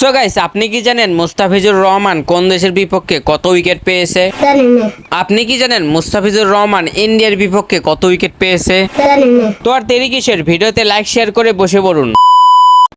So guys আপনি কি জানেন মুস্তাফিজুর রহমান কোন দেশের বিপক্ষে কত উইকেট পেয়েছে? আপনি কি জানেন মুস্তাফিজুর রহমান ইন্ডিয়ার বিপক্ষে কত উইকেট পেয়েছে? তো আর দেরি কিসের? ভিডিওতে লাইক শেয়ার করে বসে পড়ুন।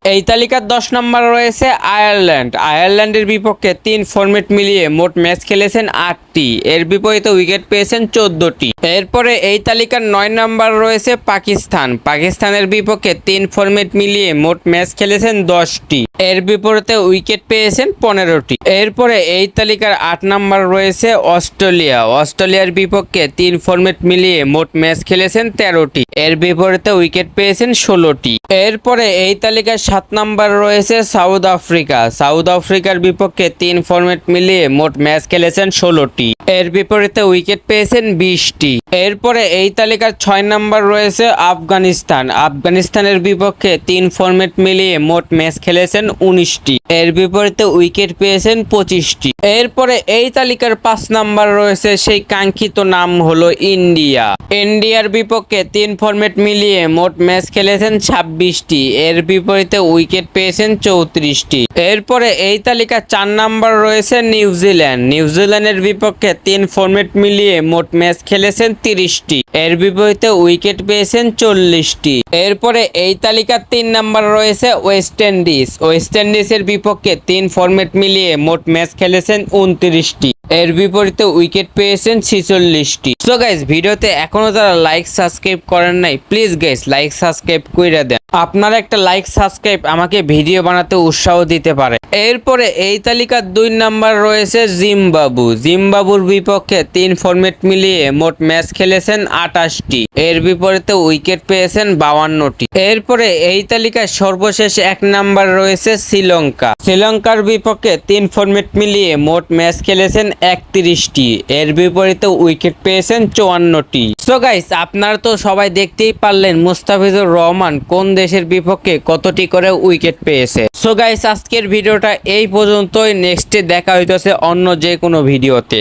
এই তালিকার দশ নম্বর রয়েছে আয়ারল্যান্ড। আয়ারল্যান্ডের বিপক্ষে তিন ফরম্যাট মিলিয়ে মোট ম্যাচ খেলেছেন আটটি। এর বিপরীতে উইকেট পেয়েছেন চোদ্দটি। এরপরে এই তালিকার নয় নম্বর রয়েছে পাকিস্তান। পাকিস্তানের বিপক্ষে তিন ফরম্যাট মিলিয়ে মোট ম্যাচ খেলেছেন দশটি। এর বিপরীতে উইকেট পেয়েছেন পনেরোটি। এরপরে এই তালিকার আট নম্বর রয়েছে অস্ট্রেলিয়া। অস্ট্রেলিয়ার বিপক্ষে তিন ফরম্যাট মিলিয়ে মোট ম্যাচ খেলেছেন তেরোটি। এর বিপরীতে উইকেট পেয়েছেন ষোলোটি। এরপরে এই তালিকার সাত নম্বর রয়েছে সাউথ আফ্রিকা। সাউথ আফ্রিকার বিপক্ষে তিন ফর্মেট মিলিয়ে মোট ম্যাচ খেলেছেন ষোলোটি। এর বিপরীতে উইকেট পেয়েছেন বিশটি। এরপরে এই তালিকার ছয় নম্বর রয়েছে আফগানিস্তান। আফগানিস্তানের বিপক্ষে তিন ফরম্যাট মিলিয়ে মোট ম্যাচ খেলেছেন উনিশটি। এর বিপরীতে উইকেট পেয়েছেন পঁচিশটি। এরপরে এই তালিকার পাঁচ নাম্বার রয়েছে সেই কাঙ্ক্ষিত নাম হলো ইন্ডিয়া। ইন্ডিয়ার বিপক্ষে তিন ফরম্যাট মিলিয়ে মোট ম্যাচ খেলেছেন ছাব্বিশটি। এর বিপরীতে উইকেট পেয়েছেন চৌত্রিশটি। এরপরে এই তালিকার চার নাম্বার রয়েছে নিউজিল্যান্ড। নিউজিল্যান্ডের বিপক্ষে তিন ফর্ম্যাট মিলিয়ে মোট ম্যাচ খেলেছেন তিরিশটি। এর বিপরীতে উইকেট পেয়েছেন চল্লিশটি। এরপরে এই তালিকার তিন নাম্বার রয়েছে ওয়েস্ট ইন্ডিজ ওয়েস্ট ইন্ডিজের বিপক্ষে তিন ফর্ম্যাট মিলিয়ে মোট ম্যাচ খেলেছেন উনত্রিশটি। এর বিপরীতে উইকেট পেয়েছেন ছিচল্লিশটি। সো গাইস ভিডিওতে এখনও যারা লাইক সাবস্ক্রাইব করেন নাই প্লিজ গাইস লাইক সাবস্ক্রাইব করে দেন। আপনার একটা লাইক সাবস্ক্রাইব আমাকে ভিডিও বানাতে উৎসাহ দিতে পারে। এরপরে এই তালিকার দুই নাম্বার রয়েছে জিম্বাবু। জিম্বাবুর বিপক্ষে তিন ফরম্যাট মিলিয়ে মোট ম্যাচ খেলেছেন আটাশটি এর বিপরীতে উইকেট পেয়েছেন বাউান্নটি। এরপরে এই তালিকায় সর্বশেষ এক নাম্বার রয়েছে শ্রীলঙ্কা। শ্রীলঙ্কার বিপক্ষে তিন ফরম্যাট মিলিয়ে মোট ম্যাচ খেলেছেন একত্রিশটি। এর বিপরীতে উইকেট পেয়েছেন চুয়ান্নটি। সো গাইস আপনারা তো সবাই দেখতেই পারলেন মুস্তাফিজুর রহমান কোন দেশের বিপক্ষে কতটি করে উইকেট পেয়েছে। সো গাইস আজকের ভিডিওটা এই পর্যন্তই। নেক্সটে দেখা হইতেছে অন্য যে কোনো ভিডিওতে।